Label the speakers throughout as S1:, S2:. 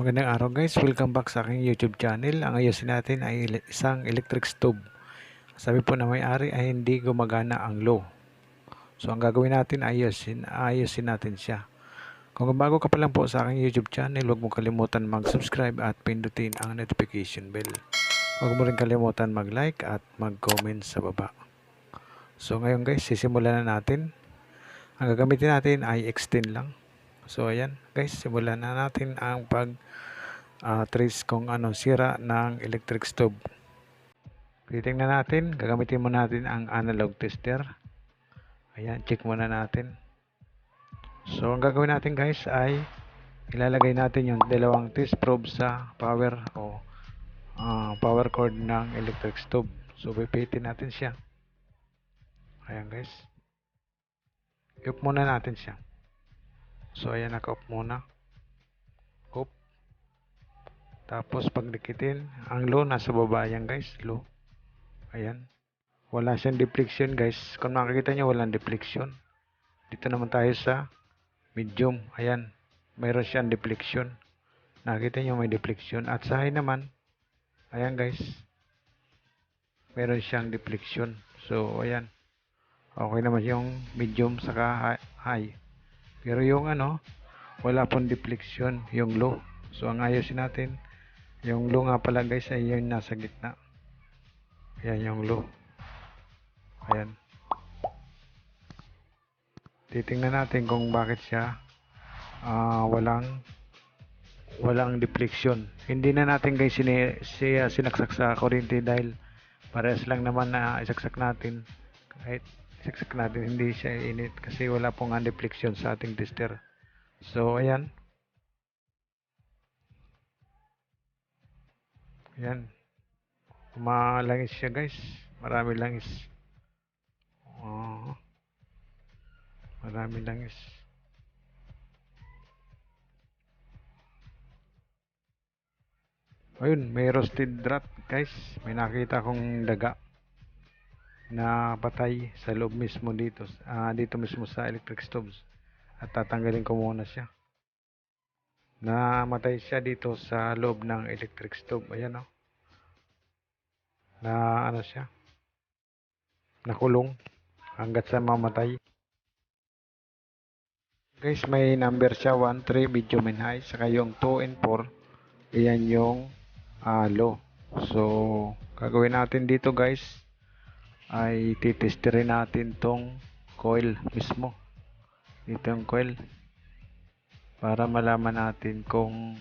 S1: Magandang araw guys, welcome back sa aking YouTube channel. Ang ayusin natin ay isang electric stove. Sabi po na may-ari ay hindi gumagana ang low. So ang gagawin natin ay ayusin, ayusin natin siya. Kung bago ka pa lang po sa aking YouTube channel, huwag mo kalimutan mag-subscribe at pindutin ang notification bell. Huwag mo rin kalimutan mag-like at mag-comment sa baba. So ngayon guys, sisimulan na natin. Ang gagamitin natin ay extend lang. So ayan guys, simulan na natin ang pag ah, trace kung anong sira ng electric stove. Titingnan natin, gagamitin mo natin ang analog tester. Ayan, check muna natin. So ang gagawin natin guys ay ilalagay natin yung dalawang test probe sa power o ah, power cord ng electric stove. So pipitin natin siya. Ayan guys. I-off muna natin siya. So ayan naka-off muna. Off. Tapos pag dikitin, ang low nasa baba yan guys, low. Ayan. Wala siyang deflection guys. Kung makikita nyo walang deflection. Dito naman tayo sa medium. Ayan. Mayroon siyang deflection. Nakita nyo may deflection. At sa high naman, ayan guys. Meron siyang deflection. So ayan. Okay naman yung medium saka hi- high. Pero yung ano, wala pong deflection, yung low. So ang ayusin natin, yung low nga pala guys ay yung nasa gitna. Ayan yung low. Ayan. Titingnan natin kung bakit siya ah, walang walang deflection. Hindi na natin guys sini, siya sinaksak sa kuryente dahil parehas lang naman na isaksak natin. Kahit isaksak natin hindi siya init kasi wala pong deflection sa ating tester. So ayan. Ayan. Malangis siya guys. Marami langis. Oh. Marami langis. Ayun, may roasted rat guys. May nakita kong daga na patay sa loob mismo dito. ah dito mismo sa electric stoves. At tatanggalin ko muna siya. Namatay siya dito sa loob ng electric stove. Ayan o. Na ano siya. Nakulong. Hanggat sa mamatay. Guys, may number siya 1, 3, medium and high. Saka yung 2 and 4. Ayan yung ah, low. So, gagawin natin dito guys ay titesterin natin tong coil mismo. Dito coil. Para malaman natin kung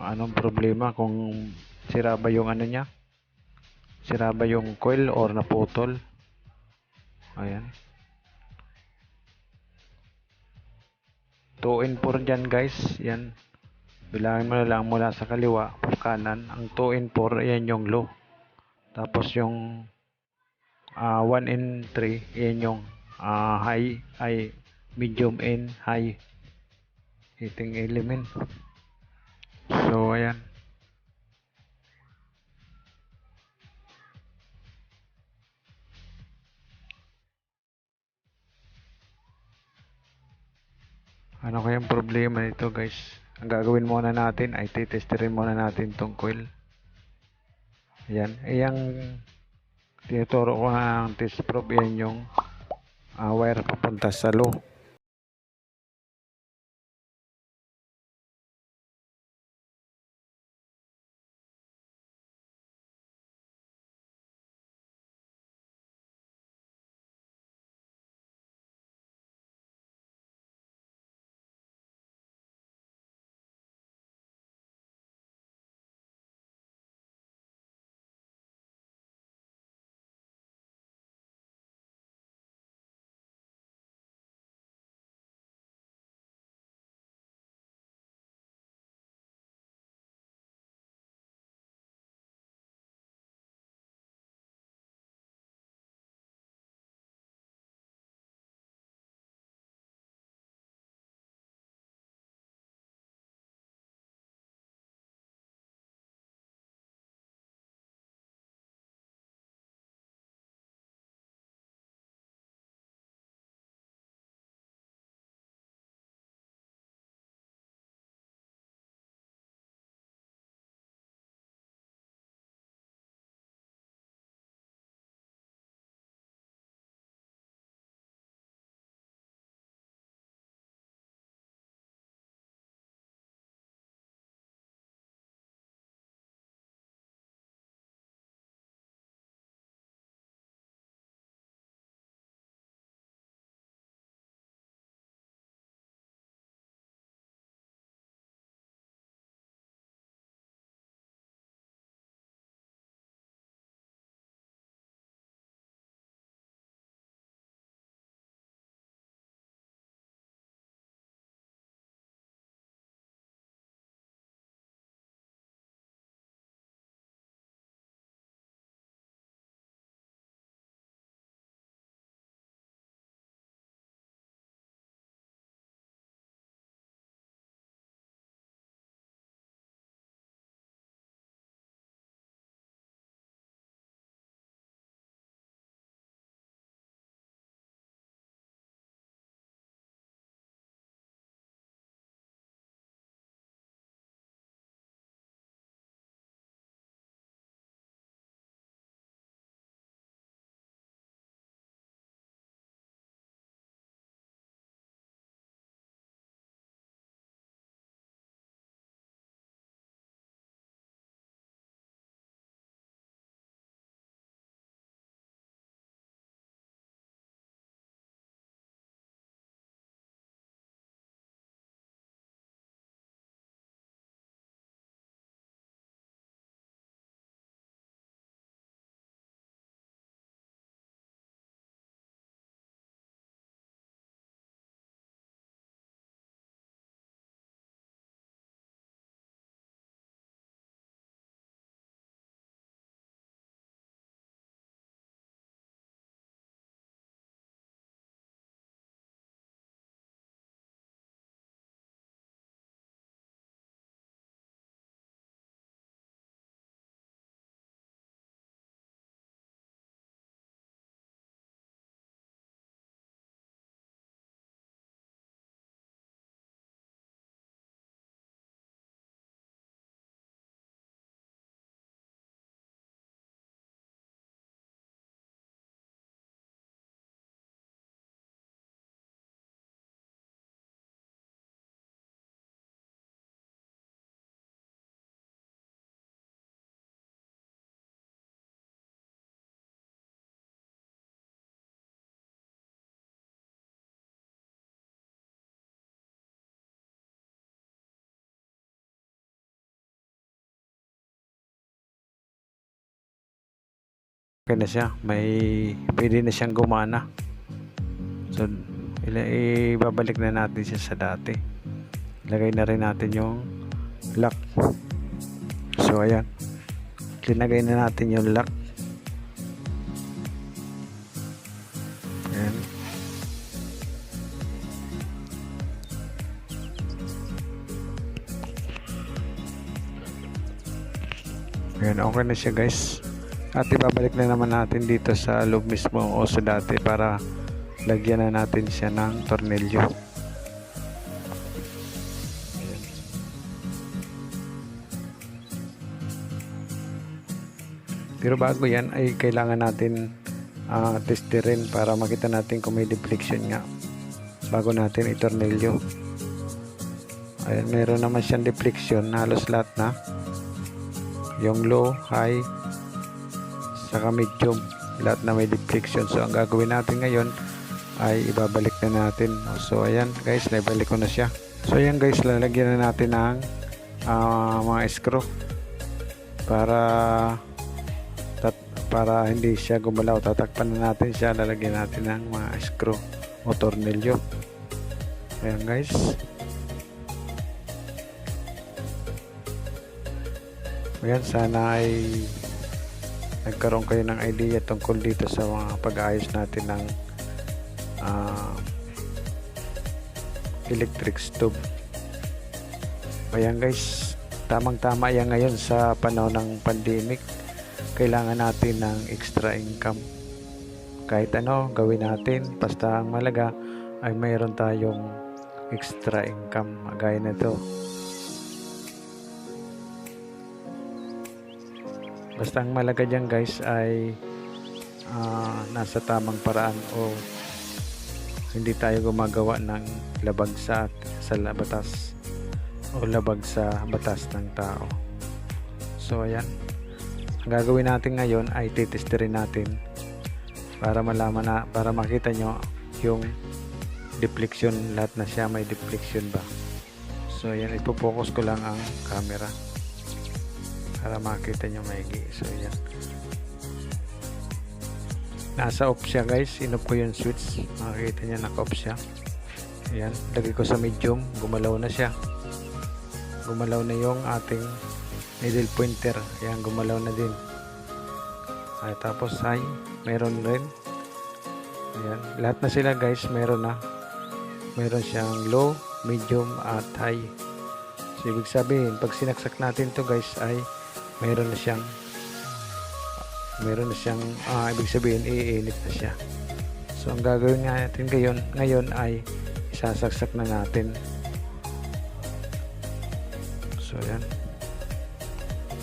S1: anong problema. Kung sira ba yung ano niya. Sira ba yung coil or naputol. Ayan. 2 and 4 dyan guys. Yan. Bilangin mo na lang mula sa kaliwa pa kanan. Ang 2 and 4, ayan yung low. Tapos yung ah 1 and 3, ayan yung ah, high, ay medium and high heating element. So, ayan. Ano kayang problema nito guys? Ang gagawin muna natin ay titesterin muna natin tong coil. Ayan. Ayan tinuturo ko ng test probe yan yung ah, wire papunta sa low. Okay na siya. May pwede na siyang gumana. So, ibabalik na natin siya sa dati. Ilagay na rin natin yung lock. So, ayan. Linagay na natin yung lock. Ayan. Ayan, okay na siya guys. At ibabalik na naman natin dito sa loob mismo o sa dati para lagyan na natin siya ng tornilyo. Pero bago yan ay kailangan natin uh, testerin para makita natin kung may deflection nga bago natin itornilyo. Ayan, meron naman siyang deflection halos lahat na yung low, high, saka medium. Lahat na may deflection so ang gagawin natin ngayon ay ibabalik na natin. So ayan guys naibalik ko na siya. So ayan guys lalagyan na natin ng uh, mga screw para tat, para hindi siya gumalaw. Tatakpan na natin siya. Lalagyan natin ng mga screw o tornilyo. Ayan guys. Ayan, sana ay nagkaroon kayo ng idea tungkol dito sa mga pag-aayos natin ng uh, electric stove. Ayan guys, tamang-tama yan ngayon sa panahon ng pandemic. Kailangan natin ng extra income. Kahit ano, gawin natin. Basta ang malaga ay mayroon tayong extra income. Gaya na ito. Basta ang malaga dyan guys ay uh, nasa tamang paraan o hindi tayo gumagawa ng labag sa, sa batas o labag sa batas ng tao. So ayan. Ang gagawin natin ngayon ay titesterin natin para malaman na para makita nyo yung deflection lahat na siya may deflection ba. So ayan ipo-focus ko lang ang camera para makita nyo maigi. So yan nasa off siya guys. Inop ko yung switch. Makikita nyo naka off siya. Ayan. Lagay ko sa medium. Gumalaw na siya. Gumalaw na yung ating needle pointer. Ayan gumalaw na din. Ay tapos high meron rin. Ayan. Lahat na sila guys. Meron na. Meron siyang low medium at high. So ibig sabihin pag sinaksak natin to guys ay meron na siyang meron na siyang uh, ibig sabihin iinit na siya. So ang gagawin natin ngayon, ngayon ay isasaksak na natin. So yan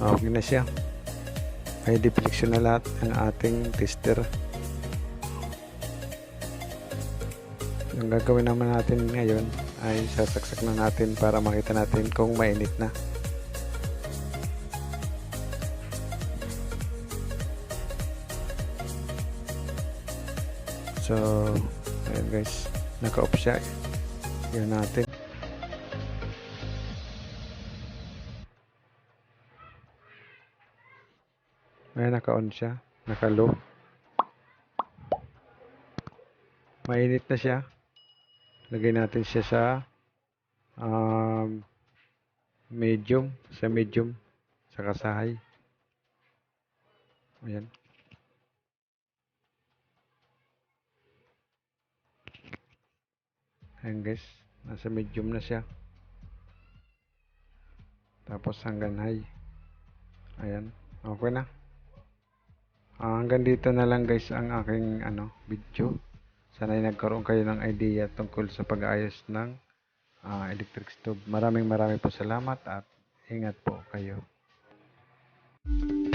S1: okay na siya. May deflection na lahat ng ating tester. Ang gagawin naman natin ngayon ay sasaksak na natin para makita natin kung mainit na So, ayan guys, naka-off siya. Yan natin. Ayan, naka-on siya. Naka-low. Mainit na siya. Lagay natin siya sa um, medium. Sa medium. Sa kasahay. Ayan. Ayan guys, nasa medium na siya. Tapos hanggang high. Ayan, okay na. Uh, hanggang dito na lang guys ang aking ano, video. Sana ay nagkaroon kayo ng idea tungkol sa pag-aayos ng uh, electric stove. Maraming maraming po salamat at ingat po kayo. Thank you.